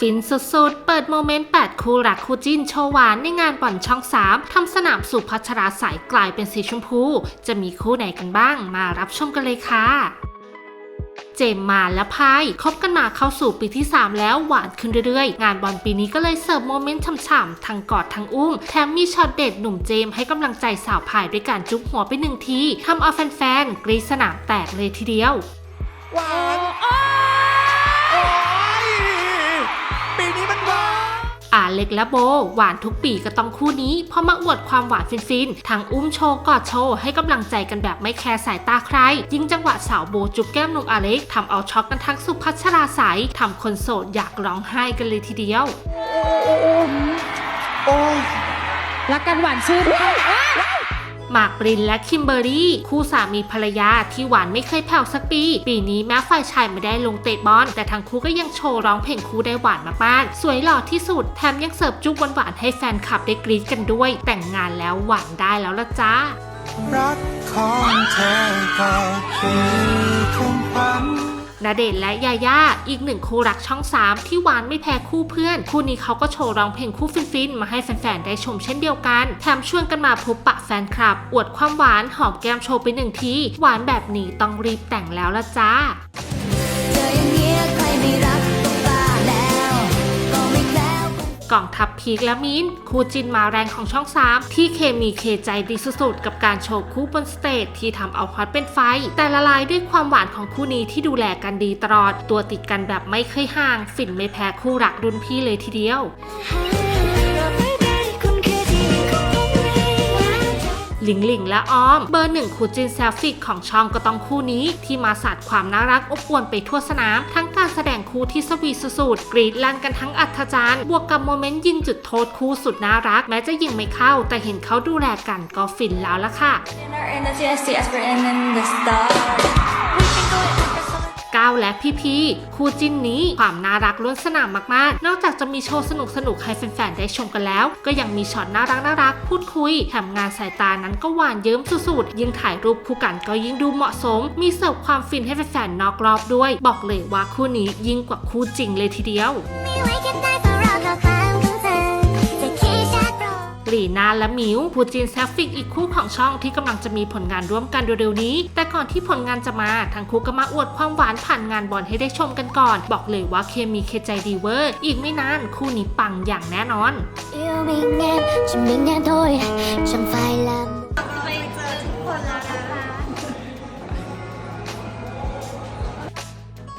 ฟินสุดๆ เปิดโมเมนต์ 8 คู่รักคู่จิ้นโชว์หวานในงานบอลช่อง 3 ทำสนามสุพัชราใสกลายเป็นสีชมพู จะมีคู่ไหนกันบ้างมารับชมกันเลยค่ะเจมมาและพายคบกันมาเข้าสู่ปีที่ 3 แล้วหวานขึ้นเรื่อยๆ งานบอลปีนี้ก็เลยเสิร์ฟโมเมนต์ฉ่ำๆทั้งกอดทั้งอุ้ม แถมมีช็อตเด็ดหนุ่มเจมให้กำลังใจสาวพายด้วยการจุ๊บหัวไปหนึ่งทีทำเอาแฟนๆกรีสนามแตกเลยทีเดียวหวาน เล็กและโบ หวานทุกปีก็ต้องคู่นี้ เพราะมาอวดความหวานฟินๆทั้งอุ้มโชว์กอดโชว์ให้กำลังใจกันแบบไม่แคร์สายตาใคร ยิ่งจังหวะสาวโบจุ๊บแก้มหนุ่มอเล็กทำเอาช็อกกันทั้งสุพัชราสายทำคนโสดอยากร้องไห้กันเลยทีเดียวโอ้ยรักกันหวานชื่นค่ะ หมากปรินและคิมเบอรี่ คู่สามีภรรยาที่หวานไม่เคยแผ่วสักปี ปีนี้แม้ฝ่ายชายไม่ได้ลงเตะบอลแต่ทั้งคู่ก็ยังโชว์ร้องเพลงคู่ได้หวานมากๆสวยหล่อที่สุดแถมยังเสิร์ฟจุ๊บหวานๆให้แฟนคลับได้กรี๊ดกันด้วย แต่งงานแล้วหวานได้แล้วละจ้ารักของเธอก็คือ ญณเดชและยาย่าอีกหนึ่งคู่รักช่อง 3 ที่หวานไม่แพ้คู่เพื่อน คู่นี้เขาก็โชว์ร้องเพลงคู่ฟินๆ มาให้แฟนๆ ได้ชมเช่นเดียวกัน แถมชวนกันมาพบปะแฟนคลับ อวดความหวานหอมแก้มโชว์ไปหนึ่งที หวานแบบนี้ต้องรีบแต่งแล้วละจ้า กล่องทัพพีคและมินคู่จินมาแรงของช่อง 3 ที่เคมีเคใจดีสุดๆ กับการโชว์คู่บนสเตจที่ทำเอาฮอตเป็นไฟ แต่ละลายด้วยความหวานของคู่นี้ที่ดูแลกันดีตลอด ตัวติดกันแบบไม่เคยห่าง ฝิ่นไม่แพ้คู่รักรุ่นพี่เลยทีเดียว หลิงหลิงและออม เบอร์หนึ่งคู่จินเซลฟิกของช่องก็ต้องคู่นี้ ที่มาสาดความน่ารักอบอวลไปทั่วสนาม ทั้งการแสดงคู่ที่สวีสุดๆกรีดลั่นกันทั้งอัธจารย์ บวกกับโมเมนต์ยิงจุดโทษคู่สุดน่ารัก แม้จะยิงไม่เข้า แต่เห็นเขาดูแลกันก็ฟินแล้วละค่ะ และพี่พีคู่จิ้นนี้ความน่ารักล้วนสนามมากๆ นอกจากจะมีโชว์สนุกๆให้แฟนๆได้ชมกันแล้ว ก็ยังมีช็อตน่ารักน่ารักพูดคุยแถมงานสายตานั้นก็หวานเยิ้มสุดๆยิ่งถ่ายรูปคู่กันก็ยิ่งดูเหมาะสม มีเสิร์ฟความฟินให้แฟนๆนอกรอบด้วย บอกเลยว่าคู่นี้ยิ่งกว่าคู่จริงเลยทีเดียว รหลีนาและมิวคู่จีนแซฟฟิกอีกคู่ของช่องที่กำลังจะมีผลงานร่วมกันเร็วๆนี้ แต่ก่อนที่ผลงานจะมาทั้งคู่ก็มาอวดความหวานผ่านงานบอลให้ได้ชมกันก่อน บอกเลยว่าเคมีเคใจดีเวอร์อีกไม่นานคู่นี้ปังอย่างแน่นอน